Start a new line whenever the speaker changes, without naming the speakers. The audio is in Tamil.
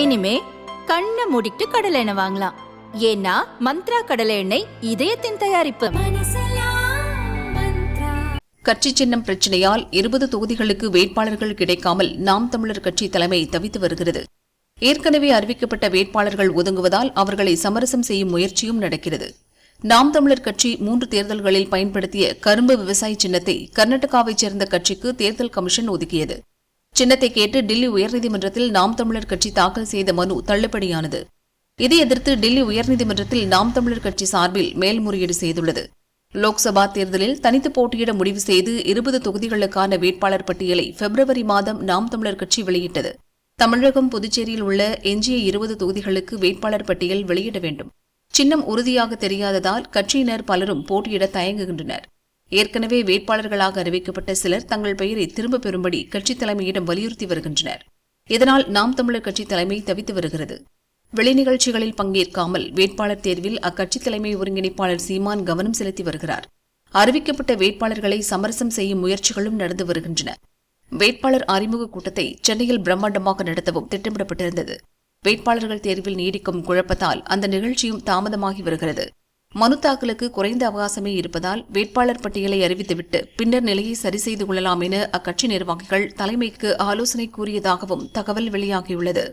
இனிமே கண்ணை மூடிட்டு கடலை எண்ணெய் வாங்கலாம். ஏன்னா மந்த்ரா கடலை எண்ணெய் இதயத்தின் தயாரிப்பு.
கட்சி சின்னம் பிரச்சனையால் இருபது தொகுதிகளுக்கு வேட்பாளர்கள் கிடைக்காமல் நாம் தமிழர் கட்சி தலைமை தவித்து வருகிறது. ஏற்கனவே அறிவிக்கப்பட்ட வேட்பாளர்கள் ஒதுங்குவதால் அவர்களை சமரசம் செய்யும் முயற்சியும் நடக்கிறது. நாம் தமிழர் கட்சி மூன்று தேர்தல்களில் பயன்படுத்திய கரும்பு விவசாய சின்னத்தை கர்நாடகாவைச் சேர்ந்த கட்சிக்கு தேர்தல் கமிஷன் ஒதுக்கியது. சின்னத்தை கேட்டு டில்லி உயர்நீதிமன்றத்தில் நாம் தமிழர் கட்சி தாக்கல் செய்த மனு தள்ளுபடியானது. இதை எதிர்த்து டில்லி உயர்நீதிமன்றத்தில் நாம் தமிழர் கட்சி சார்பில் மேல்முறையீடு செய்துள்ளது. லோக்சபா தேர்தலில் தனித்து போட்டியிட முடிவு செய்து இருபது தொகுதிகளுக்கான வேட்பாளர் பட்டியலை பிப்ரவரி மாதம் நாம் தமிழர் கட்சி வெளியிட்டது. தமிழகம் புதுச்சேரியில் உள்ள எஞ்சிய இருபது தொகுதிகளுக்கு வேட்பாளர் பட்டியல் வெளியிட வேண்டும். சின்னம் உறுதியாக தெரியாததால் கட்சியினர் பலரும் போட்டியிட தயங்குகின்றனர். ஏற்கனவே வேட்பாளர்களாக அறிவிக்கப்பட்ட சிலர் தங்கள் பெயரை திரும்பப் பெறும்படி கட்சித் தலைமையிடம் வலியுறுத்தி வருகின்றனர். இதனால் நாம் தமிழர் கட்சி தலைமை தவித்து வருகிறது. வெளிநிகழ்ச்சிகளில் பங்கேற்காமல் வேட்பாளர் தேர்வில் அக்கட்சி தலைமை ஒருங்கிணைப்பாளர் சீமான் கவனம் செலுத்தி வருகிறார். அறிவிக்கப்பட்ட வேட்பாளர்களை சமரசம் செய்யும் முயற்சிகளும் நடந்து வருகின்றன. வேட்பாளர் அறிமுக கூட்டத்தை சென்னையில் பிரம்மாண்டமாக நடத்தவும் திட்டமிடப்பட்டிருந்தது. வேட்பாளர்கள் தேர்வில் நீடிக்கும் குழப்பத்தால் அந்த நிகழ்ச்சியும் தாமதமாகி வருகிறது. மனு தாக்கலுக்கு குறைந்த அவகாசமே இருப்பதால் வேட்பாளர் பட்டியலை அறிவித்துவிட்டு பின்னர் நிலையை சரி செய்து கொள்ளலாம் என அக்கட்சி நிர்வாகிகள் தலைமைக்கு ஆலோசனை கூறியதாகவும் தகவல் வெளியாகியுள்ளது.